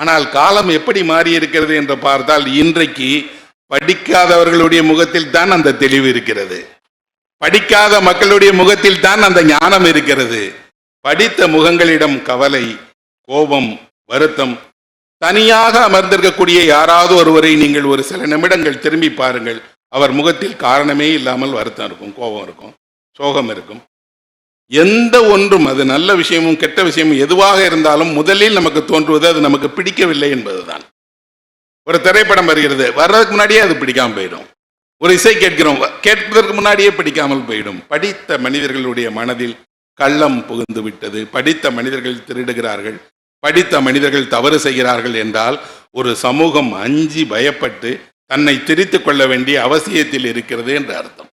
ஆனால் காலம் எப்படி மாறி இருக்கிறது என்று பார்த்தால் இன்றைக்கு படிக்காதவர்களுடைய முகத்தில் தான் அந்த தெளிவு இருக்கிறது. படிக்காத மக்களுடைய முகத்தில் தான் அந்த ஞானம் இருக்கிறது. படித்த முகங்களிடம் கவலை கோபம் வருத்தம் தனியாக அமர்ந்திருக்கக்கூடிய யாராவது ஒருவரை நீங்கள் ஒரு சில நிமிடங்கள் திரும்பி பாருங்கள். அவர் முகத்தில் காரணமே இல்லாமல் வருத்தம் இருக்கும் கோபம் இருக்கும் சோகம் இருக்கும். எந்த ஒன்றும் அது நல்ல விஷயமும் கெட்ட விஷயமும் எதுவாக இருந்தாலும் முதலில் நமக்கு தோன்றுவது அது நமக்கு பிடிக்கவில்லை என்பதுதான். ஒரு திரைப்படம் வருகிறது வர்றதுக்கு முன்னாடியே அது பிடிக்காமல் போயிடும். ஒரு இசை கேட்கிறோம் கேட்பதற்கு முன்னாடியே பிடிக்காமல் போயிடும். படித்த மனிதர்களுடைய மனதில் கள்ளம் புகுந்து விட்டது. படித்த மனிதர்கள் திருடுகிறார்கள். படித்த மனிதர்கள் தவறு செய்கிறார்கள் என்றால் ஒரு சமூகம் அஞ்சி பயப்பட்டு தன்னை திரித்து கொள்ள வேண்டிய அவசியத்தில் இருக்கிறது என்று அர்த்தம்.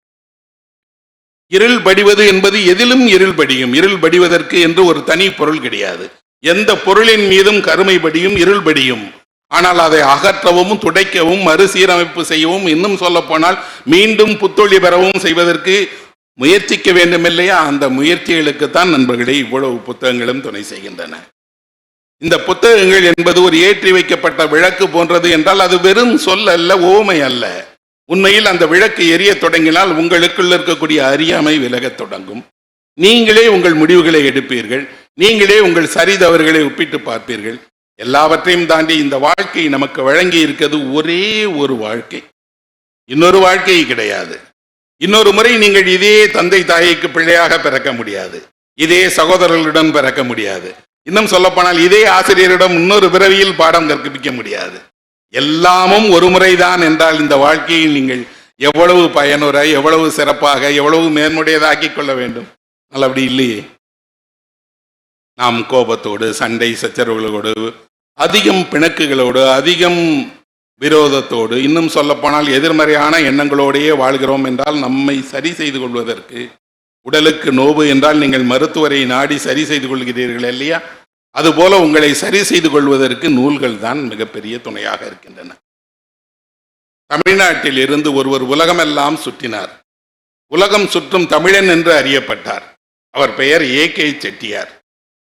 இருள் படிவது என்பது எதிலும் இருள் படியும். இருள் படிவதற்கு என்று ஒரு தனி பொருள் கிடையாது. எந்த பொருளின் மீதும் கருமை படியும் இருள் படியும். ஆனால் அதை அகற்றவும் துடைக்கவும் மறுசீரமைப்பு செய்யவும் இன்னும் சொல்ல போனால் மீண்டும் புத்தொழி பெறவும் செய்வதற்கு முயற்சிக்க வேண்டும் இல்லையா அந்த முயற்சிகளுக்குத்தான் நண்பர்களே இவ்வளவு புத்தகங்களும் துணை செய்கின்றன. இந்த புத்தகங்கள் என்பது ஒரு ஏற்றி வைக்கப்பட்ட விளக்கு போன்றது என்றால் அது வெறும் சொல் அல்ல ஓமை அல்ல. உண்மையில் அந்த விளக்கு எரிய தொடங்கினால் உங்களுக்குள் இருக்கக்கூடிய அறியாமை விலகத் தொடங்கும். நீங்களே உங்கள் முடிவுகளை எடுப்பீர்கள். நீங்களே உங்கள் சரிதவர்களை ஒப்பிட்டு பார்ப்பீர்கள். எல்லாவற்றையும் தாண்டி இந்த வாழ்க்கை நமக்கு வழங்கி இருக்கிறது ஒரே ஒரு வாழ்க்கை. இன்னொரு வாழ்க்கை கிடையாது. இன்னொரு முறை நீங்கள் இதே தந்தை தாய்க்கு பிள்ளையாக பிறக்க முடியாது. இதே சகோதரர்களுடன் பிறக்க முடியாது. இன்னும் சொல்லப்போனால் இதே ஆசிரியரிடம் இன்னொரு பிறவியில் பாடம் கற்பிக்க முடியாது. எல்லாமும் ஒரு முறைதான் என்றால் இந்த வாழ்க்கையை நீங்கள் எவ்வளவு பயனுற எவ்வளவு சிறப்பாக எவ்வளவு மேன்முடையதாக்கிக் கொள்ள வேண்டும். ஆனால் அப்படி இல்லையே. நாம் கோபத்தோடு சண்டை சச்சரவுகளோடு அதிகம் பிணக்குகளோடு அதிகம் விரோதத்தோடு இன்னும் சொல்லப்போனால் எதிர்மறையான எண்ணங்களோடையே வாழ்கிறோம் என்றால் நம்மை சரி செய்து கொள்வதற்கு உடலுக்கு நோவு என்றால் நீங்கள் மருத்துவரை நாடி சரி செய்து கொள்கிறீர்கள் இல்லையா? அதுபோல உங்களை சரி செய்து கொள்வதற்கு நூல்கள் தான் மிகப்பெரிய துணையாக இருக்கின்றன. தமிழ்நாட்டில் இருந்து ஒருவர் உலகமெல்லாம் சுற்றினார். உலகம் சுற்றும் தமிழன் என்று அறியப்பட்டார். அவர் பெயர் ஏ கே செட்டியார்.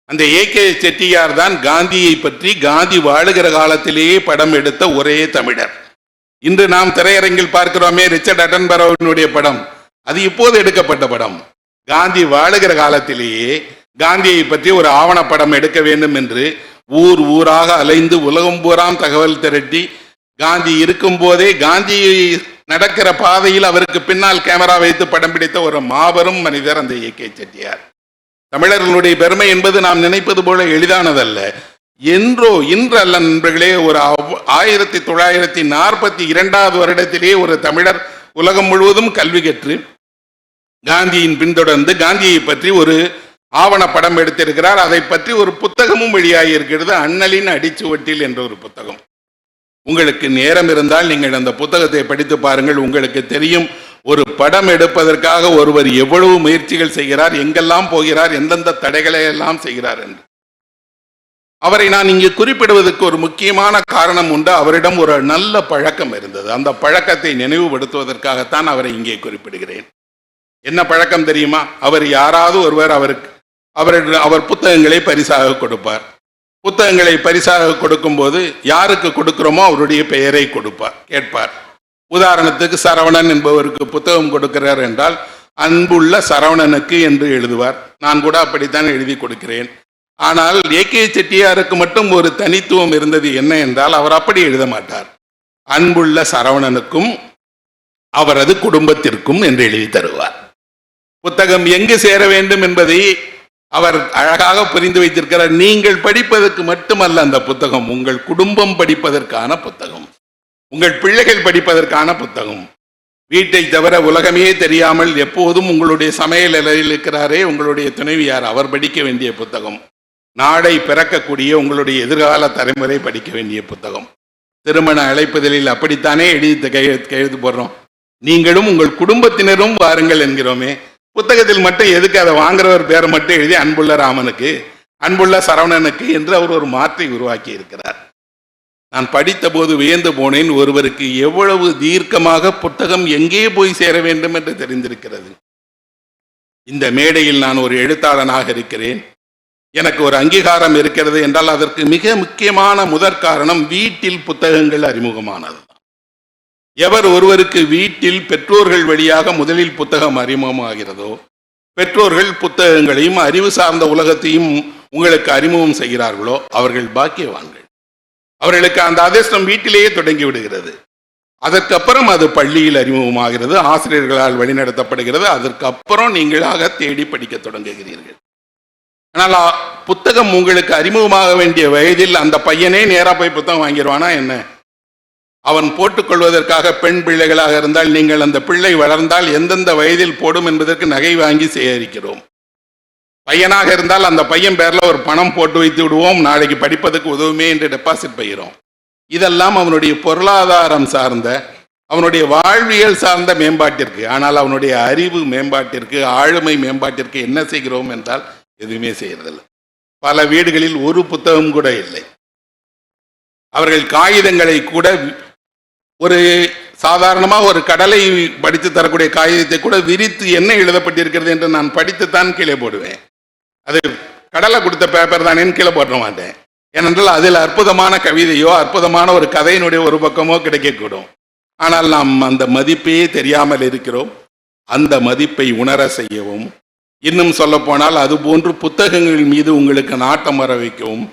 அந்த ஏ கே செட்டியார் தான் காந்தியை பற்றி காந்தி வாழுகிற காலத்திலேயே படம் எடுத்த ஒரே தமிழர். இன்று நாம் திரையரங்கில் பார்க்கிறோமே ரிச்சர்ட் அட்டன்பரோவினுடைய படம். அது இப்போது எடுக்கப்பட்ட படம். காந்தி வாழுகிற காலத்திலேயே காந்தியை பற்றி ஒரு ஆவணப்படம் எடுக்க வேண்டும் என்று ஊர் ஊராக அலைந்து உலகம் பூராம் தகவல் திரட்டி காந்தி இருக்கும் போதே காந்தி நடக்கிற பாதையில் அவருக்கு பின்னால் கேமரா வைத்து படம் பிடித்த ஒரு மாபெரும் மனிதர் அந்த ஏ கே செட்டியார். தமிழர்களுடைய பெருமை என்பது நாம் நினைப்பது போல எளிதானதல்ல. என்றோ இன்று அல்ல நண்பர்களே ஒரு ஆயிரத்தி தொள்ளாயிரத்தி நாற்பத்தி இரண்டாவது வருடத்திலே ஒரு தமிழர் உலகம் முழுவதும் கல்வி கற்று காந்தியின் பின்தொடர்ந்து காந்தியை பற்றி ஒரு ஆவணப்படம் எடுத்திருக்கிறார். அதை பற்றி ஒரு புத்தகமும் வெளியாகி இருக்கிறது அண்ணலின் அடிச்சுவட்டில் என்ற ஒரு புத்தகம். உங்களுக்கு நேரம் இருந்தால் நீங்கள் அந்த புத்தகத்தை படித்து பாருங்கள். உங்களுக்கு தெரியும் ஒரு படம் எடுப்பதற்காக ஒருவர் எவ்வளவு முயற்சிகள் செய்கிறார் எங்கெல்லாம் போகிறார் எந்தெந்த தடைகளை எல்லாம் செய்கிறார் என்று. அவரை நான் இங்கு குறிப்பிடுவதற்கு ஒரு முக்கியமான காரணம் உண்டு. அவரிடம் ஒரு நல்ல பழக்கம் இருந்தது. அந்த பழக்கத்தை நினைவுபடுத்துவதற்காகத்தான் அவரை இங்கே குறிப்பிடுகிறேன். என்ன பழக்கம் தெரியுமா? அவர் யாராவது ஒருவர் அவருக்கு அவர்கள் அவர் புத்தகங்களை பரிசாக கொடுப்பார். புத்தகங்களை பரிசாக கொடுக்கும்போது யாருக்கு கொடுக்கிறோமோ அவருடைய பெயரை கொடுப்பார் கேட்பார். உதாரணத்துக்கு சரவணன் என்பவருக்கு புத்தகம் கொடுக்கிறார் என்றால் அன்புள்ள சரவணனுக்கு என்று எழுதுவார். நான் கூட அப்படித்தான் எழுதி கொடுக்கிறேன். ஆனால் ஏ. கே. செட்டியாருக்கு மட்டும் ஒரு தனித்துவம் இருந்தது என்ன என்றால் அவர் அப்படி எழுத மாட்டார். அன்புள்ள சரவணனுக்கும் அவரது குடும்பத்திற்கும் என்று எழுதி தருவார். புத்தகம் எங்கு சேர வேண்டும் என்பதை அவர் அழகாக புரிந்து வைத்திருக்கிறார். நீங்கள் படிப்பதற்கு மட்டுமல்ல அந்த புத்தகம் உங்கள் குடும்பம் படிப்பதற்கான புத்தகம் உங்கள் பிள்ளைகள் படிப்பதற்கான புத்தகம். வீட்டை தவிர உலகமே தெரியாமல் எப்போதும் உங்களுடைய சமையல் அறையில் இருக்கிறாரே உங்களுடைய துணைவியார். அவர் படிக்க வேண்டிய புத்தகம் நாளை பிறக்கக்கூடிய உங்களுடைய எதிர்கால தலைமுறை படிக்க வேண்டிய புத்தகம். திருமண அழைப்புதலில் அப்படித்தானே எழுதி கையெழுத்து கையெழுத்து போடுறோம். நீங்களும் உங்கள் குடும்பத்தினரும் வாருங்கள் என்கிறோமே புத்தகத்தில் மட்டும் எதுக்கு அதை வாங்குறவர் பேரை மட்டும் எழுதி அன்புள்ள ராமனுக்கு அன்புள்ள சரவணனுக்கு என்று அவர் ஒரு மாற்றை உருவாக்கி இருக்கிறார். நான் படித்த போது வியந்து போனேன் ஒருவருக்கு எவ்வளவு தீர்க்கமாக புத்தகம் எங்கே போய் சேர வேண்டும் என்று தெரிந்திருக்கிறது. இந்த மேடையில் நான் ஒரு எழுத்தாளனாக இருக்கிறேன். எனக்கு ஒரு அங்கீகாரம் இருக்கிறது என்றால் அதற்கு மிக முக்கியமான முதற் காரணம் வீட்டில் புத்தகங்கள் அறிமுகமானது. எவர் ஒருவருக்கு வீட்டில் பெற்றோர்கள் வழியாக முதலில் புத்தகம் அறிமுகமாகிறதோ பெற்றோர்கள் புத்தகங்களையும் அறிவு சார்ந்த உலகத்தையும் உங்களுக்கு அறிமுகம் செய்கிறார்களோ அவர்கள் பாக்கியவான்கள். அவர்களுக்கு அந்த அதிர்ஷ்டம் வீட்டிலேயே தொடங்கி விடுகிறது. அதற்கப்புறம் அது பள்ளியில் அறிமுகமாகிறது ஆசிரியர்களால் வழிநடத்தப்படுகிறது அதற்கப்புறம் நீங்களாக தேடி படிக்க தொடங்குகிறீர்கள். ஆனால் புத்தகம் உங்களுக்கு அறிமுகமாக வேண்டிய வயதில் அந்த பையனே நேராக போய் புத்தகம் வாங்கிடுவானா என்ன? அவன் போட்டுக்கொள்வதற்காக பெண் பிள்ளைகளாக இருந்தால் நீங்கள் அந்த பிள்ளை வளர்ந்தால் எந்தெந்த வயதில் போடும் என்பதற்கு நகை வாங்கி சேகரிக்கிறோம். பையனாக இருந்தால் அந்த பையன் பேரில் ஒரு பணம் போட்டு வைத்து விடுவோம். நாளைக்கு படிப்பதற்கு உதவுமே என்று டெபாசிட் பயிரும் இதெல்லாம் அவனுடைய பொருளாதாரம் சார்ந்த அவனுடைய வாழ்வியல் சார்ந்த மேம்பாட்டிற்கு ஆனால் அவனுடைய அறிவு மேம்பாட்டிற்கு ஆளுமை மேம்பாட்டிற்கு என்ன செய்கிறோம் என்றால் எதுவுமே செய்கிறதில்லை பல வீடுகளில் ஒரு புத்தகம் கூட இல்லை. அவர்கள் காகிதங்களை கூட ஒரு சாதாரணமாக ஒரு கடலை படித்து தரக்கூடிய காகிதத்தை கூட விரித்து என்ன எழுதப்பட்டிருக்கிறது என்று நான் படித்துத்தான் கீழே போடுவேன். அது கடலை கொடுத்த பேப்பர் தானேன்னு கீழே போட மாட்டேன். ஏனென்றால் அதில் அற்புதமான கவிதையோ அற்புதமான ஒரு கதையினுடைய ஒரு பக்கமோ கிடைக்கக்கூடும். ஆனால் நாம் அந்த மதிப்பே தெரியாமல் இருக்கிறோம். அந்த மதிப்பை உணர செய்யவும் இன்னும் சொல்லப்போனால் அதுபோன்று புத்தகங்கள் மீது உங்களுக்கு நாட்டம் வர வைக்கவும்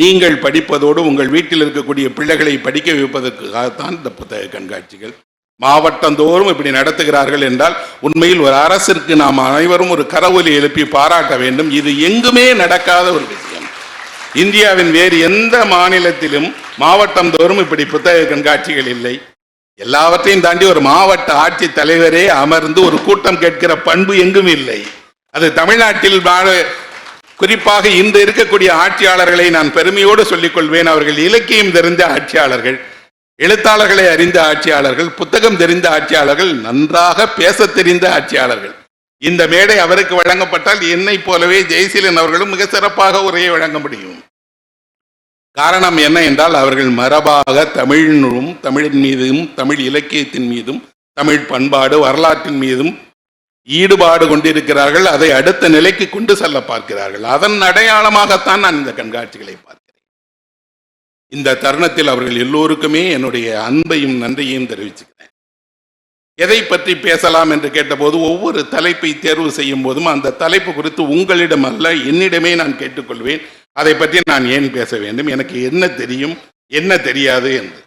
நீங்கள் படிப்பதோடு உங்கள் வீட்டில் இருக்கக்கூடிய பிள்ளைகளை படிக்க வைப்பதற்காகத்தான் இந்த புத்தக கண்காட்சிகள். மாவட்டந்தோறும் இப்படி நடத்துகிறார்கள் என்றால் உண்மையில் ஒரு அரசிற்கு நாம் அனைவரும் ஒரு கரவொலி எழுப்பி பாராட்ட வேண்டும். இது எங்குமே நடக்காத ஒரு விஷயம். இந்தியாவின் வேறு எந்த மாநிலத்திலும் மாவட்டம் தோறும் இப்படி புத்தக கண்காட்சிகள் இல்லை. எல்லாவற்றையும் தாண்டி ஒரு மாவட்ட ஆட்சி தலைவரே அமர்ந்து ஒரு கூட்டம் கேட்கிற பண்பு எங்கும் இல்லை. அது தமிழ்நாட்டில் வாழ குறிப்பாக இந்த இருக்கக்கூடிய ஆட்சியாளர்களை நான் பெருமையோடு சொல்லிக்கொள்வேன். அவர்கள் இலக்கியம் தெரிந்த ஆட்சியாளர்கள் எழுத்தாளர்களை அறிந்த ஆட்சியாளர்கள் புத்தகம் தெரிந்த ஆட்சியாளர்கள் நன்றாக பேச தெரிந்த ஆட்சியாளர்கள். இந்த மேடை அவருக்கு வழங்கப்பட்டால் என்னைப் போலவே ஜெயசீலன் அவர்களும் மிக சிறப்பாக உரையை வழங்க முடியும். காரணம் என்ன என்றால் அவர்கள் மரபாக தமிழினும் தமிழின் மீதும் தமிழ் இலக்கியத்தின் மீதும் தமிழ் பண்பாடு வரலாற்றின் மீதும் ஈடுபாடு கொண்டிருக்கிறார்கள் அதை அடுத்த நிலைக்கு கொண்டு செல்ல பார்க்கிறார்கள். அதன் அடையாளமாகத்தான் நான் இந்த கண்காட்சிகளை பார்க்கிறேன். இந்த தருணத்தில் அவர்கள் எல்லோருக்குமே என்னுடைய அன்பையும் நன்றியையும் தெரிவிச்சுக்கிறேன். எதை பற்றி பேசலாம் என்று கேட்டபோது ஒவ்வொரு தலைப்பை தேர்வு செய்யும் போதும் அந்த தலைப்பு குறித்து உங்களிடம் அல்ல என்னிடமே நான் கேட்டுக்கொள்வேன். அதை பற்றி நான் ஏன் பேச வேண்டும்? எனக்கு என்ன தெரியும்? என்ன தெரியாது என்று.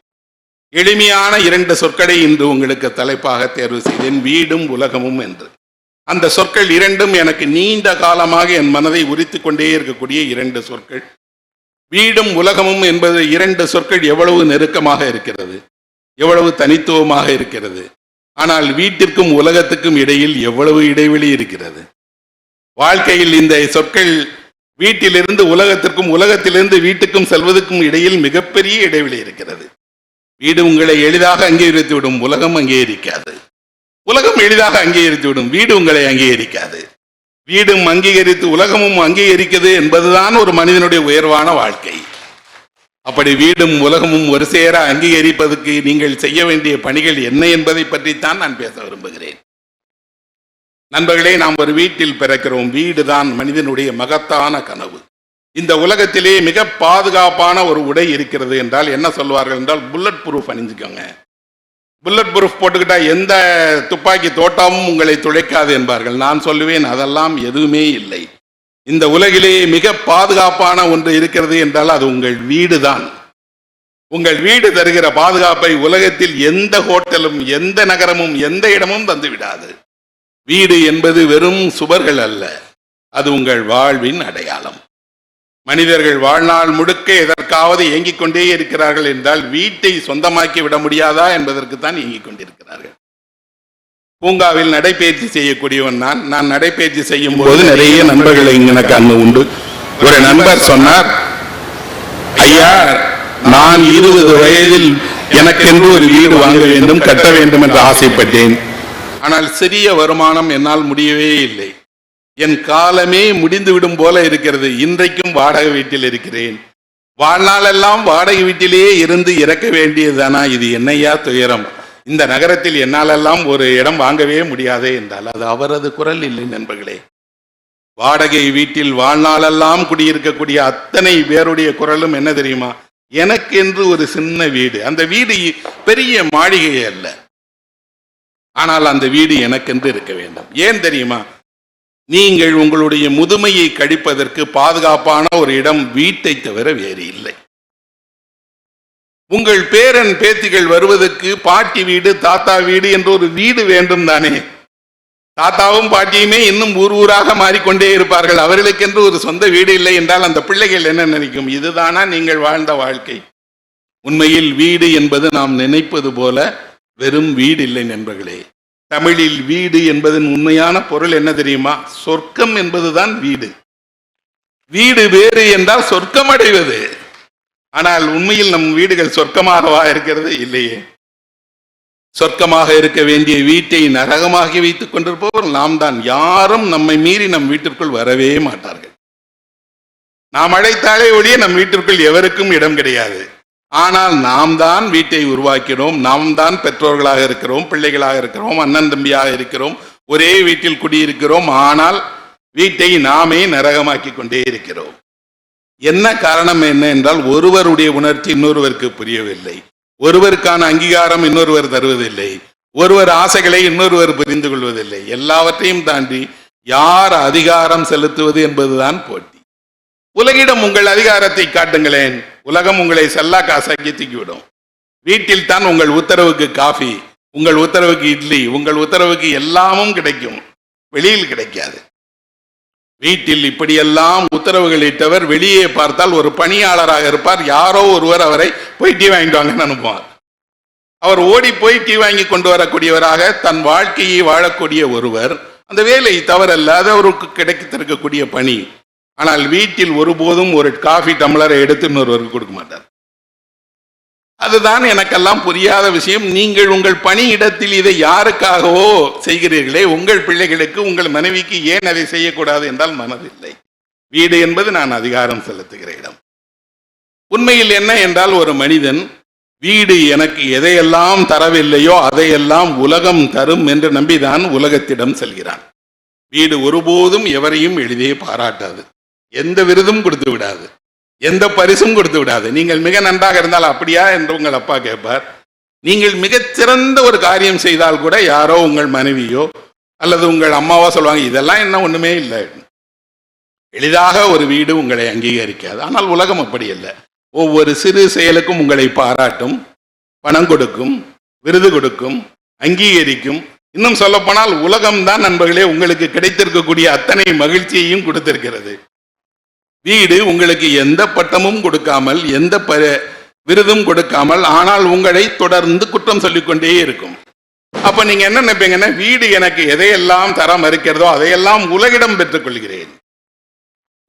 எளிமையான இரண்டு சொற்களை இன்று உங்களுக்கு தலைப்பாக தேர்வு செய்தேன். வீடும் உலகமும் என்று. அந்த சொற்கள் இரண்டும் எனக்கு நீண்ட காலமாக என் மனதை உரித்து கொண்டே இருக்கக்கூடிய இரண்டு சொற்கள். வீடும் உலகமும் என்பது இரண்டு சொற்கள் எவ்வளவு நெருக்கமாக இருக்கிறது எவ்வளவு தனித்துவமாக இருக்கிறது. ஆனால் வீட்டிற்கும் உலகத்துக்கும் இடையில் எவ்வளவு இடைவெளி இருக்கிறது. வாழ்க்கையில் இந்த சொற்கள் வீட்டிலிருந்து உலகத்திற்கும் உலகத்திலிருந்து வீட்டுக்கும் செல்வதற்கும் இடையில் மிகப்பெரிய இடைவெளி இருக்கிறது. வீடு உங்களை எளிதாக அங்கீகரித்து விடும் உலகம் அங்கீகரிக்காது. உலகம் எளிதாக அங்கீகரித்து விடும் வீடு உங்களை அங்கீகரிக்காது. வீடும் அங்கீகரித்து உலகமும் அங்கீகரிக்கிறது என்பதுதான் ஒரு மனிதனுடைய உயர்வான வாழ்க்கை. அப்படி வீடும் உலகமும் ஒரு சேர அங்கீகரிப்பதற்கு நீங்கள் செய்ய வேண்டிய பணிகள் என்ன என்பதை பற்றித்தான் நான் பேச விரும்புகிறேன். நண்பர்களே நாம் ஒரு வீட்டில் பிறக்கிறோம். வீடுதான் மனிதனுடைய மகத்தான கனவு. இந்த உலகத்திலே மிக பாதுகாப்பான ஒரு உடை இருக்கிறது என்றால் என்ன சொல்வார்கள் என்றால் புல்லட் ப்ரூஃப் அணிஞ்சுக்கோங்க. புல்லட் ப்ரூஃப் போட்டுக்கிட்டா எந்த துப்பாக்கி தோட்டமும் உங்களை துளைக்காது என்பார்கள். நான் சொல்லுவேன் அதெல்லாம் எதுவுமே இல்லை. இந்த உலகிலேயே மிக பாதுகாப்பான ஒன்று இருக்கிறது என்றால் அது உங்கள் வீடு தான் உங்கள் வீடு தருகிற பாதுகாப்பை உலகத்தில் எந்த ஹோட்டலும் எந்த நகரமும் எந்த இடமும் தந்துவிடாது வீடு என்பது வெறும் சுவர்கள் அல்ல. அது உங்கள் வாழ்வின் அடையாளம். மனிதர்கள் வாழ்நாள் முழுக்க எதற்காவது இயங்கிக் கொண்டே இருக்கிறார்கள் என்றால் வீட்டை சொந்தமாக்கி விட முடியாதா என்பதற்கு தான் இயங்கிக் கொண்டிருக்கிறார்கள். பூங்காவில் நடைபயிற்சி செய்யக்கூடியவன் நான். நான் நடைபயிற்சி செய்யும் போது நிறைய நண்பர்கள் எனக்கு அங்கு உண்டு. ஒரு நண்பர் சொன்னார் ஐயா நான் இருபது வயதில் எனக்கென்று ஒரு வீடு வாங்க வேண்டும் கட்ட வேண்டும் என்று ஆசைப்பட்டேன். ஆனால் சிறிய வருமானம் என்னால் முடியவே இல்லை. என் காலமே முடிந்துவிடும் போல இருக்கிறது. இன்றைக்கும் வாடகை வீட்டில் இருக்கிறேன். வாழ்நாளெல்லாம் வாடகை வீட்டிலேயே இருந்து இறக்க வேண்டியதுதானா? இது என்னையா துயரம்? இந்த நகரத்தில் என்னாலெல்லாம் ஒரு இடம் வாங்கவே முடியாதே என்றால் அது அவரது குரல் இல்லை நண்பர்களே. வாடகை வீட்டில் வாழ்நாளெல்லாம் குடியிருக்கக்கூடிய அத்தனை பேருடைய குரலும் என்ன தெரியுமா? எனக்கென்று ஒரு சின்ன வீடு. அந்த வீடு பெரிய மாளிகை அல்ல. ஆனால் அந்த வீடு எனக்கென்று இருக்க வேண்டும். ஏன் தெரியுமா? நீங்கள் உங்களுடைய முதுமையை கழிப்பதற்கு பாதுகாப்பான ஒரு இடம் வீட்டை தவிர வேறு இல்லை. உங்கள் பேரன் பேத்திகள் வருவதற்கு பாட்டி வீடு தாத்தா வீடு என்ற ஒரு வீடு வேண்டும் தானே. தாத்தாவும் பாட்டியுமே இன்னும் ஊர் ஊராக மாறிக்கொண்டே இருப்பார்கள். அவர்களுக்கென்று ஒரு சொந்த வீடு இல்லை என்றால் அந்த பிள்ளைகள் என்ன நினைக்கும்? இதுதானா நீங்கள் வாழ்ந்த வாழ்க்கை. உண்மையில் வீடு என்பது நாம் நினைப்பது போல வெறும் வீடு இல்லை நண்பர்களே. தமிழில் வீடு என்பதன் உண்மையான பொருள் என்ன தெரியுமா? சொர்க்கம் என்பதுதான் வீடு. வீடு வேறு என்றால் சொர்க்கம் அடைவது ஆனால் உண்மையில் நம் வீடுகள் சொர்க்கமாகவா இருக்கிறது? இல்லையே. சொர்க்கமாக இருக்க வேண்டிய வீட்டை நரகமாகி வைத்துக் கொண்டிருப்பவர் நாம் தான். யாரும் நம்மை மீறி நம் வீட்டிற்குள் வரவே மாட்டார்கள். நாம் அழைத்தாலே ஒழிய நம் வீட்டிற்குள் எவருக்கும் இடம் கிடையாது. ஆனால் நாம் தான் வீட்டை உருவாக்கினோம் நாம் தான் பெற்றோர்களாக இருக்கிறோம் பிள்ளைகளாக இருக்கிறோம் அண்ணன் தம்பியாக இருக்கிறோம் ஒரே வீட்டில் குடியிருக்கிறோம் ஆனால் வீட்டை நாமே நரகமாக்கி கொண்டே இருக்கிறோம். என்ன காரணம் என்ன என்றால் ஒருவருடைய உணர்ச்சி இன்னொருவருக்கு புரியவில்லை. ஒருவருக்கான அங்கீகாரம் இன்னொருவர் தருவதில்லை. ஒருவர் ஆசைகளை இன்னொருவர் புரிந்து கொள்வதில்லை எல்லாவற்றையும் தாண்டி யார் அதிகாரம் செலுத்துவது என்பதுதான் போட்டி. உலகிடம் உங்கள் அதிகாரத்தை காட்டுங்களேன். உலகம் உங்களை செல்லா காசாக்கி தூக்கிவிடும். வீட்டில் தான் உங்கள் உத்தரவுக்கு காஃபி உங்கள் உத்தரவுக்கு இட்லி உங்கள் உத்தரவுக்கு எல்லாமும் கிடைக்கும். வெளியில் கிடைக்காது. வீட்டில் இப்படியெல்லாம் உத்தரவுகள் இட்டவர் வெளியே பார்த்தால் ஒரு பணியாளராக இருப்பார். யாரோ ஒருவர் அவரை போய் டீ வாங்கிட்டு வாங்கன்னு அனுப்புவார். அவர் ஓடி போய் டீ வாங்கி கொண்டு வரக்கூடியவராக தன் வாழ்க்கையை வாழக்கூடிய ஒருவர். அந்த வேலை தவறல்ல. அது அவருக்கு கிடைத்திருக்கக்கூடிய பணி. ஆனால் வீட்டில் ஒருபோதும் ஒரு காஃபி டம்ளரை எடுத்து இன்னொருவருக்கு கொடுக்க மாட்டார். அதுதான் எனக்கெல்லாம் புரியாத விஷயம். நீங்கள் உங்கள் பணியிடத்தில் இதை யாருக்காகவோ செய்கிறீர்களே உங்கள் பிள்ளைகளுக்கு உங்கள் மனைவிக்கு ஏன் அதை செய்யக்கூடாது என்றால் மனதில்லை. வீடு என்பது நான் அதிகாரம் செலுத்துகிற இடம். உண்மையில் என்ன என்றால் ஒரு மனிதன் வீடு எனக்கு எதையெல்லாம் தரவில்லையோ அதையெல்லாம் உலகம் தரும் என்று நம்பிதான் உலகத்திடம் செல்கிறான். வீடு ஒருபோதும் எவரையும் எளிதே பாராட்டாது. எந்த விருதும் கொடுத்து விடாது. எந்த பரிசும் கொடுத்து விடாது. நீங்கள் மிக நன்றாக இருந்தால் அப்படியா என்று உங்கள் அப்பா கேட்பார். நீங்கள் மிகச்சிறந்த ஒரு காரியம் செய்தால் கூட யாரோ உங்கள் மனைவியோ அல்லது உங்கள் அம்மாவோ சொல்லுவாங்க இதெல்லாம் என்ன ஒண்ணுமே இல்லை. எளிதாக ஒரு வீடு உங்களை அங்கீகரிக்காது. ஆனால் உலகம் அப்படி இல்லை. ஒவ்வொரு சிறு செயலுக்கும் உங்களை பாராட்டும் பணம் கொடுக்கும் விருது கொடுக்கும் அங்கீகரிக்கும். இன்னும் சொல்லப்போனால் உலகம்தான் நண்பர்களே உங்களுக்கு கிடைத்திருக்கக்கூடிய அத்தனை மகிழ்ச்சியையும் கொடுத்திருக்கிறது. வீடு உங்களுக்கு எந்த பட்டமும் கொடுக்காமல் எந்த ப விருதும் கொடுக்காமல் ஆனால் உங்களை தொடர்ந்து குற்றம் சொல்லிக்கொண்டே இருக்கும். அப்ப நீங்க என்ன நினைப்பீங்கன்னா வீடு எனக்கு எதையெல்லாம் தர மறுக்கிறதோ அதையெல்லாம் உலகிடம் பெற்றுக் கொள்கிறேன்.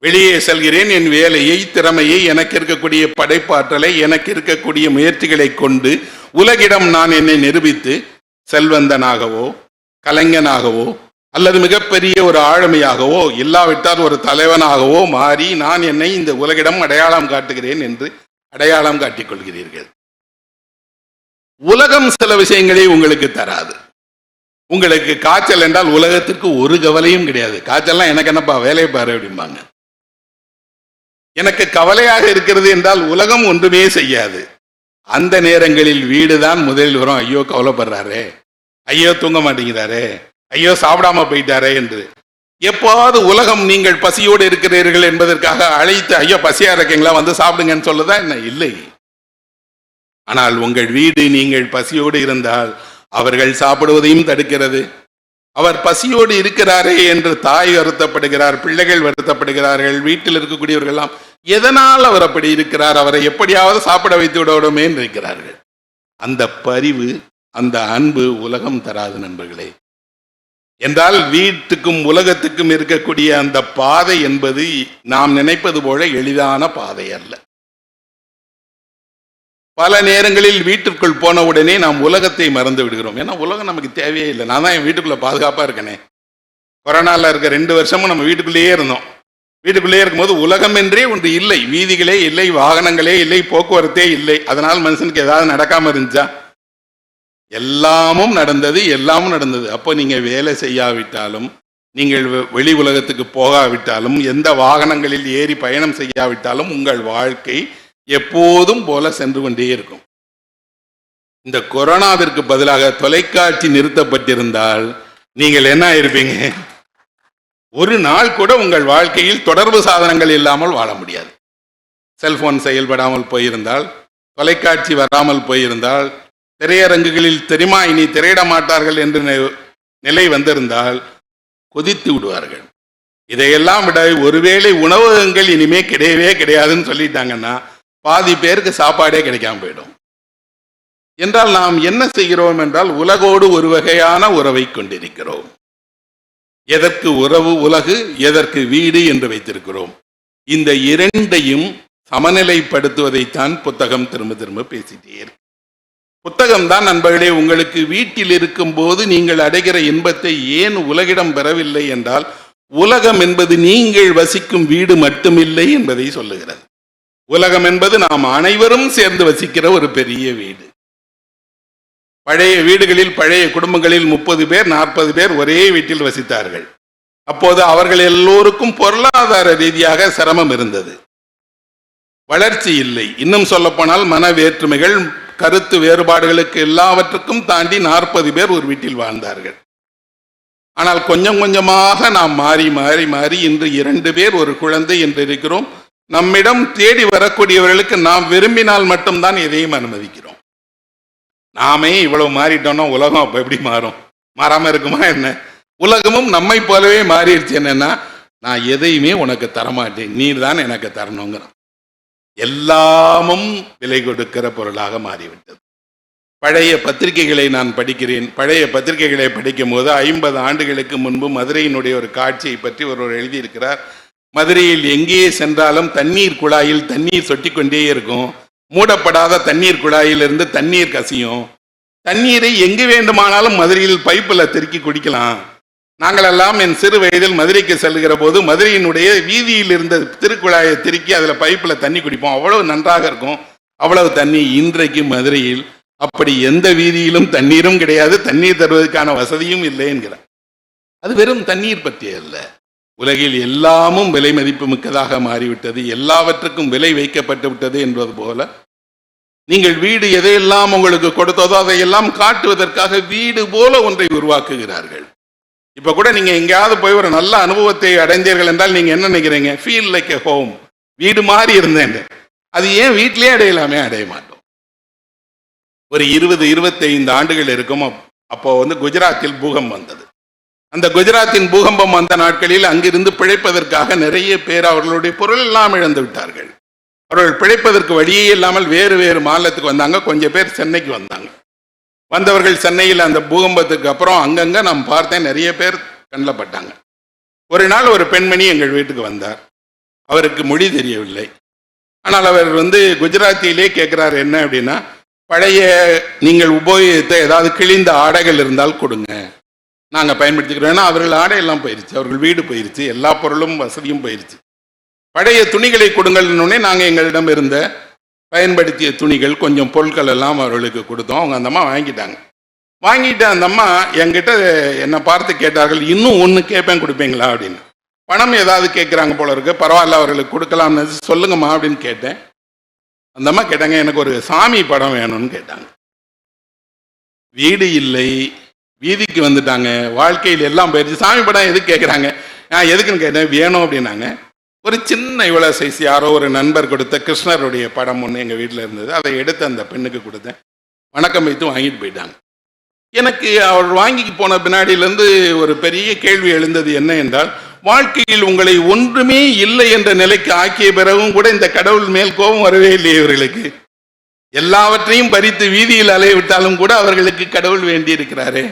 வெளியே செல்கிறேன் என் வேலையை திறமையை எனக்கு இருக்கக்கூடிய படைப்பாற்றலை எனக்கு இருக்கக்கூடிய முயற்சிகளை கொண்டு உலகிடம் நான் என்னை நிரூபித்து செல்வந்தனாகவோ கலைஞனாகவோ அல்லது மிகப்பெரிய ஒரு ஆளுமையாகவோ இல்லாவிட்டால் ஒரு தலைவனாகவோ மாறி நான் என்னை இந்த உலகிடம் அடையாளம் காட்டுகிறேன் என்று அடையாளம் காட்டிக் கொள்கிறீர்கள். உலகம் சில விஷயங்களை உங்களுக்கு தராது. உங்களுக்கு காய்ச்சல் என்றால் உலகத்திற்கு ஒரு கவலையும் கிடையாது. காய்ச்சல்லாம் எனக்கு என்னப்பா வேலையை பாரு அப்படிம்பாங்க. எனக்கு கவலையாக இருக்கிறது என்றால் உலகம் ஒன்றுமே செய்யாது. அந்த நேரங்களில் வீடுதான் முதலில் வரும். ஐயோ கவலைப்படுறாரே. ஐயோ தூங்க மாட்டேங்கிறாரே. ஐயோ சாப்பிடாம போயிட்டாரே என்று. எப்போது உலகம் நீங்கள் பசியோடு இருக்கிறீர்கள் என்பதற்காக அழைத்து ஐயோ பசியா இருக்கீங்களா? வந்து சாப்பிடுங்கன்னு சொல்லுதா என்ன? இல்லை. ஆனால் உங்கள் வீடு நீங்கள் பசியோடு இருந்தால் அவர்கள் சாப்பிடுவதையும் தடுக்கிறது. அவர் பசியோடு இருக்கிறாரே என்று தாய் வருத்தப்படுகிறார் பிள்ளைகள் வருத்தப்படுகிறார்கள் வீட்டில் இருக்கக்கூடியவர்கள்லாம் எதனால் அவர் அப்படி இருக்கிறார்? அவரை எப்படியாவது சாப்பிட வைத்து விடணுமே என்று இருக்கிறார்கள். அந்த பரிவு அந்த அன்பு உலகம் தராது நண்பர்களே. என்றால் வீட்டுக்கும் உலகத்துக்கும் இருக்கக்கூடிய அந்த பாதை என்பது நாம் நினைப்பது போல எளிதான பாதை அல்ல. பல நேரங்களில் வீட்டிற்குள் போன உடனே நாம் உலகத்தை மறந்து விடுகிறோம். ஏன்னா உலகம் நமக்கு தேவையே இல்லை. நான் தான் என் வீட்டுக்குள்ள பாதுகாப்பா இருக்கனே. கொரோனால இருக்க ரெண்டு வருஷமும் நம்ம வீட்டுக்குள்ளேயே இருந்தோம். வீட்டுக்குள்ளேயே இருக்கும்போது உலகம் என்றே ஒன்று இல்லை. வீதிகளே இல்லை வாகனங்களே இல்லை போக்குவரத்தே இல்லை. அதனால் மனுஷனுக்கு ஏதாவது நடக்காம இருந்துச்சா? எல்லாமும் நடந்தது எல்லாமும் நடந்தது. அப்போ நீங்கள் வேலை செய்யாவிட்டாலும் நீங்கள் வெ- வெளி உலகத்துக்கு போகாவிட்டாலும் எந்த வாகனங்களில் ஏறி பயணம் செய்யாவிட்டாலும் உங்கள் வாழ்க்கை எப்போதும் போல சென்று கொண்டே இருக்கும். இந்த கொரோனாவிற்கு பதிலாக தொலைக்காட்சி நிறுத்தப்பட்டிருந்தால் நீங்கள் என்ன இருப்பீங்க ஒரு நாள் கூட உங்கள் வாழ்க்கையில் தொடர்பு சாதனங்கள் இல்லாமல் வாழ முடியாது. செல்போன் செயல்படாமல் போயிருந்தால் தொலைக்காட்சி வராமல் போயிருந்தால் திரையரங்குகளில் தெரியுமா? இனி திரையிட மாட்டார்கள் என்று நிலை வந்திருந்தால் கொதித்து விடுவார்கள். இதையெல்லாம் விட ஒருவேளை உணவகங்கள் இனிமே கிடையவே கிடையாதுன்னு சொல்லிட்டாங்கன்னா பாதி பேருக்கு சாப்பாடே கிடைக்காம போயிடும். என்றால் நாம் என்ன செய்கிறோம் என்றால் உலகோடு ஒரு வகையான உறவை கொண்டிருக்கிறோம். எதற்கு உறவு உலகு எதற்கு வீடு என்று வைத்திருக்கிறோம். இந்த இரண்டையும் சமநிலைப்படுத்துவதைத்தான் புத்தகம் திரும்ப திரும்ப பேசிட்டே இருக்கு. புத்தகம்தான் நண்பர்களே உங்களுக்கு வீட்டில் இருக்கும்போது நீங்கள் அடைகிற இன்பத்தை ஏன் உலகிடம் பெறவில்லை என்றால் உலகம் என்பது நீங்கள் வசிக்கும் வீடு மட்டுமில்லை என்பதை சொல்லுகிறது. உலகம் என்பது நாம் அனைவரும் சேர்ந்து வசிக்கிற ஒரு பெரிய வீடு. பழைய வீடுகளில் பழைய குடும்பங்களில் முப்பது பேர் நாற்பது பேர் ஒரே வீட்டில் வசித்தார்கள். அப்போது அவர்கள் எல்லோருக்கும் பொருளாதார ரீதியாக சிரமம் இருந்தது. வளர்ச்சி இல்லை. இன்னும் சொல்லப்போனால் மன வேற்றுமைகள் கருத்து வேறுபாடுகளுக்கு எல்லாவற்றுக்கும் தாண்டி நாற்பது பேர் ஒரு வீட்டில் வாழ்ந்தார்கள். ஆனால் கொஞ்சம் கொஞ்சமாக நாம் மாறி மாறி மாறி இன்று இரண்டு பேர் ஒரு குழந்தை என்று இருக்கிறோம். நம்மிடம் தேடி வரக்கூடியவர்களுக்கு நாம் விரும்பினால் மட்டும்தான் எதையும் அனுமதிக்கிறோம். நாமே இவ்வளவு மாறிட்டோம்னா உலகம் அப்போ எப்படி மாறும்? மாறாம இருக்குமா என்ன? உலகமும் நம்மை போலவே மாறிடுச்சு என்னன்னா நான் எதையுமே உனக்கு தரமாட்டேன். நீர் தான் எனக்கு தரணுங்கிறான். எல்லாமும் விலை கொடுக்கிற பொருளாக மாறிவிட்டது. பழைய பத்திரிகைகளை நான் படிக்கிறேன். பழைய பத்திரிகைகளை படிக்கும் போது ஐம்பது ஆண்டுகளுக்கு முன்பு மதுரையினுடைய ஒரு காட்சியை பற்றி ஒருவர் எழுதியிருக்கிறார். மதுரையில் எங்கே சென்றாலும் தண்ணீர் குழாயில் தண்ணீர் சொட்டிக்கொண்டே இருக்கும். மூடப்படாத தண்ணீர் குழாயிலிருந்து தண்ணீர் கசியும். தண்ணீரை எங்கு வேண்டுமானாலும் மதுரையில் பைப்பில் திருக்கி குடிக்கலாம். நாங்களெல்லாம் என் சிறு வயதில் மதுரைக்கு செல்கிற போது மதுரையினுடைய வீதியில் இருந்த திருக்குழாயை திருக்கி அதில் பைப்பில் தண்ணி குடிப்போம். அவ்வளவு நன்றாக இருக்கும். அவ்வளவு தண்ணி இன்றைக்கு மதுரையில். அப்படி எந்த வீதியிலும் தண்ணீரும் கிடையாது. தண்ணீர் தருவதற்கான வசதியும் இல்லை என்கிறார். அது வெறும் தண்ணீர் பற்றி அல்ல. உலகில் எல்லாமும் விலை மதிப்பு மிக்கதாக மாறிவிட்டது. எல்லாவற்றுக்கும் விலை வைக்கப்பட்டு விட்டது என்பது போல. நீங்கள் வீடு எதையெல்லாம் உங்களுக்கு கொடுத்ததோ அதையெல்லாம் காட்டுவதற்காக வீடு போல ஒன்றை உருவாக்குகிறார்கள். இப்ப கூட நீங்க எங்கேயாவது போய் ஒரு நல்ல அனுபவத்தை அடைந்தீர்கள் என்றால் நீங்க என்ன நினைக்கிறீங்க? ஃபீல் லைக் எ ஹோம் வீடு மாதிரி இருந்தேன். அது ஏன் வீட்டிலே அடையலாமே? அடைய மாட்டோம். ஒரு இருபது இருபத்தைந்து ஆண்டுகள் இருக்கும். அப்போ வந்து குஜராத்தில் பூகம்பம் வந்தது. அந்த குஜராத்தின் பூகம்பம் வந்த நாட்களில் அங்கிருந்து பிழைப்பதற்காக நிறைய பேர் அவர்களுடைய பொருள் எல்லாம் இழந்து விட்டார்கள். அவர்கள் பிழைப்பதற்கு வழியே இல்லாமல் வேறு வேறு மாநிலத்துக்கு வந்தாங்க. கொஞ்சம் பேர் சென்னைக்கு வந்தாங்க. வந்தவர்கள் சென்னையில் அந்த பூகம்பத்துக்கு அப்புறம் அங்கங்கே நான் பார்த்தேன். நிறைய பேர் கண்ணில் பட்டாங்க. ஒரு நாள் ஒரு பெண்மணி எங்கள் வீட்டுக்கு வந்தார். அவருக்கு மொழி தெரியவில்லை. ஆனால் அவர் வந்து குஜராத்தியிலே கேட்குறாரு என்ன அப்படின்னா பழைய நீங்கள் உபயோகித்த ஏதாவது கிழிந்த ஆடைகள் இருந்தால் கொடுங்க. நாங்கள் பயன்படுத்திக்கிறோம். ஏன்னா அவர்கள் ஆடையெல்லாம் போயிருச்சு. அவர்கள் வீடு போயிருச்சு. எல்லா பொருளும் வசதியும் போயிருச்சு. பழைய துணிகளை கொடுங்கள்னு நாங்கள் எங்களிடம் இருந்த பயன்படுத்திய துணிகள் கொஞ்சம் பொருட்கள் எல்லாம் அவர்களுக்கு கொடுத்தோம். அவங்க அந்த அம்மா வாங்கிட்டாங்க. வாங்கிட்டு அந்த அம்மா என்கிட்ட என்னை பார்த்து கேட்டார்கள் இன்னும் ஒன்று கேட்பேன் கொடுப்பீங்களா? அப்படின்னு. பணம் ஏதாவது கேட்குறாங்க போல இருக்கு. பரவாயில்ல அவர்களுக்கு கொடுக்கலாம்னு சொல்லுங்கம்மா அப்படின்னு கேட்டேன். அந்த அம்மா கேட்டாங்க எனக்கு ஒரு சாமி படம் வேணும்னு கேட்டாங்க. வீடு இல்லை. வீதிக்கு வந்துட்டாங்க. வாழ்க்கையில் எல்லாம் போயிடுச்சு. சாமி படம் எதுக்கு கேட்குறாங்க? நான் எதுக்குன்னு கேட்டேன் வேணும் அப்படின்னாங்க. ஒரு சின்ன இவ்வளோ சைஸ் யாரோ ஒரு நண்பர் கொடுத்த கிருஷ்ணருடைய படம் ஒன்று எங்கள் வீட்டில் இருந்தது. அதை எடுத்து அந்த பெண்ணுக்கு கொடுத்தேன். வணக்கம் வைத்து வாங்கிட்டு போயிட்டாங்க. எனக்கு அவர் வாங்கி போன பின்னாடியிலேருந்து ஒரு பெரிய கேள்வி எழுந்தது என்ன என்றால் வாழ்க்கையில் உங்களை ஒன்றுமே இல்லை என்ற நிலைக்கு ஆக்கிய பிறகும் கூட இந்த கடவுள் மேல் கோபம் வரவே இல்லை இவர்களுக்கு. எல்லாவற்றையும் பறித்து வீதியில் அலைய விட்டாலும் கூட அவர்களுக்கு கடவுள் வேண்டி இருக்கிறாரே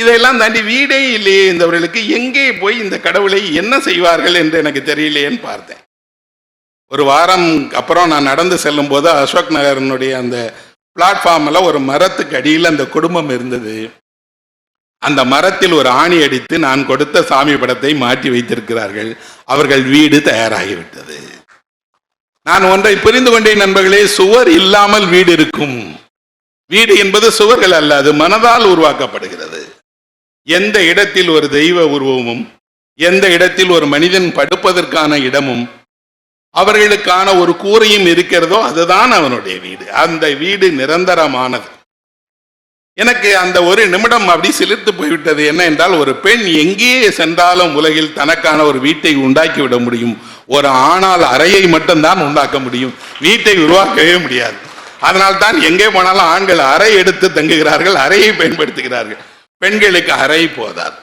இதையெல்லாம் தாண்டி வீடே இல்லையே இந்தவர்களுக்கு எங்கே போய் இந்த கடவுளை என்ன செய்வார்கள் என்று எனக்கு தெரியலையேன்னு பார்த்தேன். ஒரு வாரம் அப்புறம் நான் நடந்து செல்லும் போது அசோக் நகரனுடைய அந்த பிளாட்ஃபார்மில் ஒரு மரத்துக்கு அடியில் அந்த குடும்பம் இருந்தது. அந்த மரத்தில் ஒரு ஆணி அடித்து நான் கொடுத்த சாமி படத்தை மாட்டி வைத்திருக்கிறார்கள். அவர்கள் வீடு தயாராகிவிட்டது. நான் ஒன்றை புரிந்து கொண்டேன் நண்பர்களே சுவர் இல்லாமல் வீடு இருக்கும். வீடு என்பது சுவர்கள் அல்ல அது மனதால் உருவாக்கப்படுகிறது. எந்த இடத்தில் ஒரு தெய்வ உருவமும் எந்த இடத்தில் ஒரு மனிதன் படுப்பதற்கான இடமும் அவர்களுக்கான ஒரு கூரையும் இருக்கிறதோ அதுதான் அவனுடைய வீடு. அந்த வீடு நிரந்தரமானது. எனக்கு அந்த ஒரு நிமிடம் அப்படி சிலிர்த்து போய்விட்டது. என்ன என்றால் ஒரு பெண் எங்கேயே சென்றாலும் உலகில் தனக்கான ஒரு வீட்டை உண்டாக்கி விட முடியும். ஒரு ஆணால் அறையை மட்டும்தான் உண்டாக்க முடியும். வீட்டை உருவாக்கவே முடியாது. அதனால் தான் எங்கே போனாலும் ஆண்கள் அறை எடுத்து தங்குகிறார்கள் அறையை பயன்படுத்துகிறார்கள். பெண்களுக்கு அறை போதாது.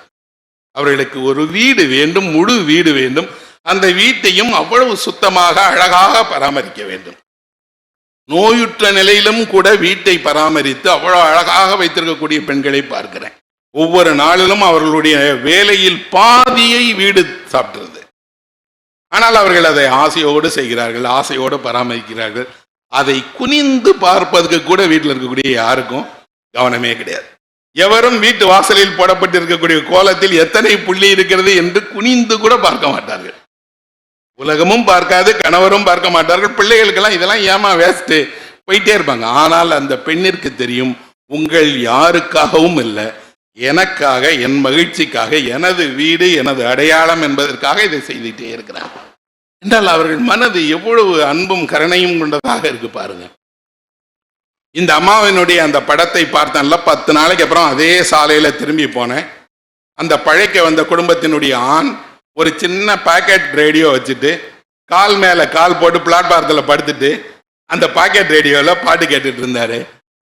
அவர்களுக்கு ஒரு வீடு வேண்டும் முழு வீடு வேண்டும். அந்த வீட்டையும் அவ்வளவு சுத்தமாக அழகாக பராமரிக்க வேண்டும். நோயுற்ற நிலையிலும் கூட வீட்டை பராமரித்து அவ்வளவு அழகாக வைத்திருக்கக்கூடிய பெண்களை பார்க்கிறேன். ஒவ்வொரு நாளிலும் அவர்களுடைய வேலையில் பாதியை வீடு சாப்பிடுறது. ஆனால் அவர்கள் அதை ஆசையோடு செய்கிறார்கள் ஆசையோடு பராமரிக்கிறார்கள். அதை குனிந்து பார்ப்பதற்கு கூட வீட்டில் இருக்கக்கூடிய யாருக்கும் கவனமே கிடையாது. எவரும் வீட்டு வாசலில் போடப்பட்டிருக்கக்கூடிய கோலத்தில் எத்தனை புள்ளி இருக்கிறது என்று குனிந்து கூட பார்க்க மாட்டார்கள். உலகமும் பார்க்காது கணவரும் பார்க்க மாட்டார்கள். பிள்ளைகளுக்கெல்லாம் இதெல்லாம் ஏமா வேஸ்ட்டு போயிட்டே இருப்பாங்க. ஆனால் அந்த பெண்ணிற்கு தெரியும் உங்கள் யாருக்காகவும் இல்லை. எனக்காக என் மகிழ்ச்சிக்காக எனது வீடு எனது அடையாளம் என்பதற்காக இதை செய்துட்டே இருக்கிறார் என்றால் அவர்கள் மனது எவ்வளவு அன்பும் கருணையும் கொண்டதாக இருக்கு பாருங்க. இந்த அம்மாவினுடைய அந்த படத்தை பார்த்தேன்ல பத்து நாளைக்கு அப்புறம் அதே சாலையில் திரும்பி போனேன். அந்த பழைக்க வந்த குடும்பத்தினுடைய ஆண் ஒரு சின்ன பாக்கெட் ரேடியோ வச்சுட்டு கால் மேலே கால் போட்டு பிளாட்பாரத்தில் படுத்துட்டு அந்த பாக்கெட் ரேடியோவில் பாட்டு கேட்டுட்டு இருந்தாரு.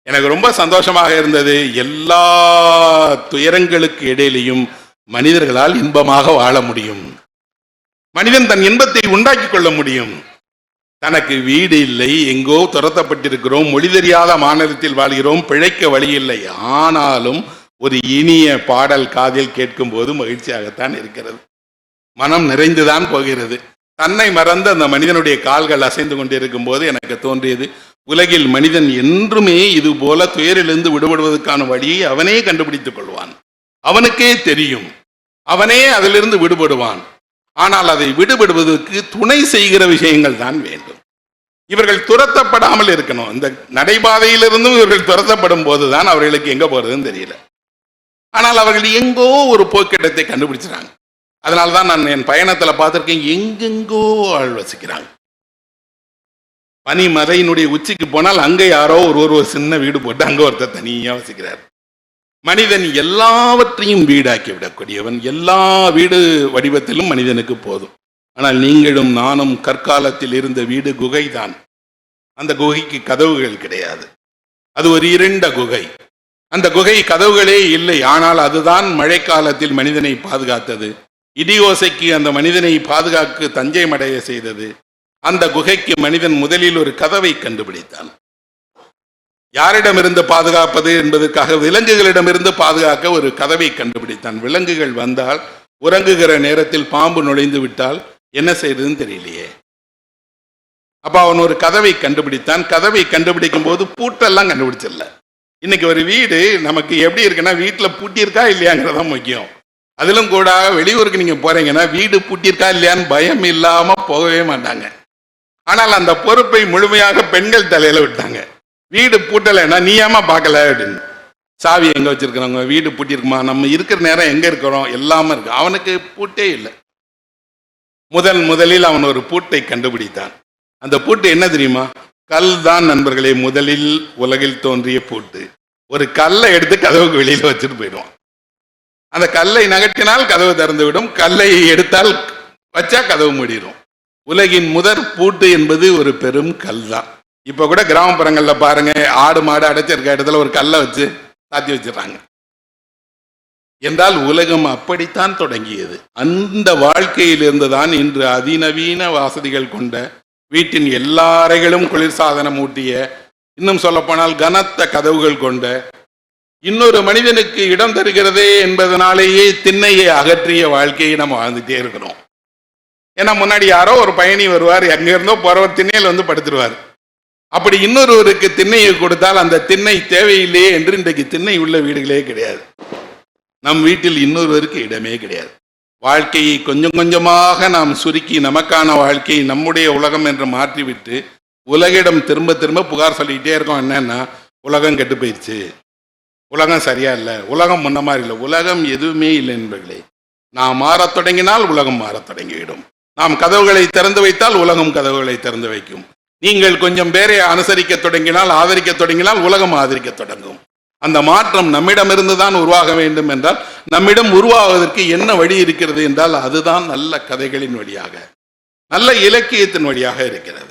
எனக்கு ரொம்ப சந்தோஷமாக இருந்தது. எல்லா துயரங்களுக்கு இடையிலையும் மனிதர்களால் இன்பமாக வாழ முடியும். மனிதன் தன் இன்பத்தை உண்டாக்கி கொள்ள முடியும். தனக்கு வீடு இல்லை எங்கோ துரத்தப்பட்டிருக்கிறோம் மொழி தெரியாத மாநிலத்தில் வாழ்கிறோம் பிழைக்க வழி இல்லை. ஆனாலும் ஒரு இனிய பாடல் காதில் கேட்கும் போது மகிழ்ச்சியாகத்தான் இருக்கிறது. மனம் நிறைந்துதான் போகிறது. தன்னை மறந்து அந்த மனிதனுடைய கால்கள் அசைந்து கொண்டிருக்கும் போது எனக்கு தோன்றியது உலகில் மனிதன் என்றுமே இது போல துயரிலிருந்து விடுபடுவதற்கான வழியை அவனே கண்டுபிடித்துக் கொள்வான். அவனுக்கே தெரியும். அவனே அதிலிருந்து விடுபடுவான். ஆனால் அதை விடுபடுவதற்கு துணை செய்கிற விஷயங்கள் தான் வேண்டும். இவர்கள் துரத்தப்படாமல் இருக்கணும். இந்த நடைபாதையிலிருந்தும் இவர்கள் துரத்தப்படும் போதுதான் அவர்களுக்கு எங்க போறதுன்னு தெரியல. ஆனால் அவர்கள் எங்கோ ஒரு போக்கிடத்தை கண்டுபிடிச்சிறாங்க அதனால தான் நான் என் பயணத்தில் பார்த்துருக்கேன் எங்கெங்கோ ஆள் வசிக்கிறாங்க. பனிமலையினுடைய உச்சிக்கு போனால் அங்கே யாரோ ஒரு ஒரு சின்ன வீடு போட்டு அங்கே ஒருத்தர் தனியாக வசிக்கிறார். மனிதன் எல்லாவற்றையும் வீடாக்கி விடக்கூடியவன் எல்லா வீடு வடிவத்திலும் மனிதனுக்கு போதும். ஆனால் நீங்களும் நானும் கற்காலத்தில் இருந்த வீடு குகைதான். அந்த குகைக்கு கதவுகள் கிடையாது. அது ஒரு இருண்ட குகை. அந்த குகை கதவுகளே இல்லை. ஆனால் அதுதான் மழைக்காலத்தில் மனிதனை பாதுகாத்தது. இடியோசைக்கு அந்த மனிதனை பாதுகாக்க தஞ்சை மடைய செய்தது. அந்த குகைக்கு மனிதன் முதலில் ஒரு கதவை கண்டுபிடித்தான். யாரிடமிருந்து பாதுகாப்பது என்பதற்காக விலங்குகளிடமிருந்து பாதுகாக்க ஒரு கதவை கண்டுபிடித்தான். விலங்குகள் வந்தால் உறங்குகிற நேரத்தில் பாம்பு நுழைந்து விட்டால் என்ன செய்யறதுன்னு தெரியலையே. அப்ப அவன் ஒரு கதவை கண்டுபிடித்தான். கதவை கண்டுபிடிக்கும் போது பூட்டெல்லாம் கண்டுபிடிச்சிடல. இன்னைக்கு ஒரு வீடு நமக்கு எப்படி இருக்குன்னா வீட்டில் பூட்டியிருக்கா இல்லையாங்கிறதான் முக்கியம். அதிலும் கூட வெளியூருக்கு நீங்க போறீங்கன்னா வீடு பூட்டியிருக்கா இல்லையான்னு பயம் இல்லாம போகவே மாட்டாங்க. ஆனால் அந்த பொறுப்பை முழுமையாக பெண்கள் தலையில விட்டாங்க. வீடு பூட்டலைன்னா நீ ஏமா பார்க்கல அப்படின்னு. சாவி எங்க வச்சிருக்கிறவங்க? வீடு பூட்டியிருக்குமா? நம்ம இருக்கிற நேரம் எங்க இருக்கிறோம்? எல்லாமே இருக்கு. அவனுக்கு பூட்டே இல்லை. முதல் முதலில் அவன் ஒரு பூட்டை கண்டுபிடித்தான். அந்த பூட்டு என்ன தெரியுமா? கல் தான் நண்பர்களே முதலில் உலகில் தோன்றிய பூட்டு. ஒரு கல்லை எடுத்து கதவுக்கு வெளியில வச்சுட்டு போயிடுவான். அந்த கல்லை நகர்த்தினால் கதவு திறந்து விடும் கல்லை எடுத்தால் வச்சா கதவு மூடிடும் உலகின் முதற் பூட்டு என்பது ஒரு பெரும் கல் தான். இப்ப கூட கிராமப்புறங்கள்ல பாருங்க ஆடு மாடு அடைச்சிருக்க இடத்துல ஒரு கல்லை வச்சு சாத்தி வச்சிடறாங்க. என்றால் உலகம் அப்படித்தான் தொடங்கியது. அந்த வாழ்க்கையிலிருந்து தான் இன்று அதிநவீன வசதிகள் கொண்ட வீட்டின் எல்லா அறைகளும் குளிர்சாதனம் ஊட்டிய இன்னும் சொல்லப்போனால் கனத்த கதவுகள் கொண்ட இன்னொரு மனிதனுக்கு இடம் தருகிறதே என்பதனாலேயே திண்ணையை அகற்றிய வாழ்க்கையை நம்ம வாழ்ந்துட்டே இருக்கிறோம். ஏன்னா முன்னாடி யாரோ ஒரு பயணி வருவார் எங்க இருந்தோ போறவர் திண்ணையில் வந்து படுத்துருவார். அப்படி இன்னொருவருக்கு திண்ணையை கொடுத்தால் அந்த திண்ணை தேவையில்லையே என்று இன்றைக்கு திண்ணை உள்ள வீடுகளே கிடையாது. நம் வீட்டில் இன்னொருவருக்கு இடமே கிடையாது. வாழ்க்கையை கொஞ்சம் கொஞ்சமாக நாம் சுருக்கி நமக்கான வாழ்க்கையை நம்முடைய உலகம் என்று மாற்றிவிட்டு உலகிடம் திரும்ப திரும்ப புகார் சொல்லிக்கிட்டே இருக்கோம். என்னன்னா உலகம் கெட்டு போயிடுச்சு உலகம் சரியா இல்லை. உலகம் முன்ன மாதிரி இல்லை. உலகம் எதுவுமே இல்லை என்பர்களே நாம் மாறத் தொடங்கினால் உலகம் மாறத் தொடங்கிவிடும். நாம் கதவுகளை திறந்து வைத்தால் உலகம் கதவுகளை திறந்து வைக்கும். நீங்கள் கொஞ்சம் பேரை அனுசரிக்க தொடங்கினால் ஆதரிக்க தொடங்கினால் உலகம் ஆதரிக்க தொடங்கும். அந்த மாற்றம் நம்மிடமிருந்து தான் உருவாக வேண்டும் என்றால் நம்மிடம் உருவாவதற்கு என்ன வழி இருக்கிறது என்றால் அதுதான் நல்ல கதைகளின் வழியாக நல்ல இலக்கியத்தின் வழியாக இருக்கிறது.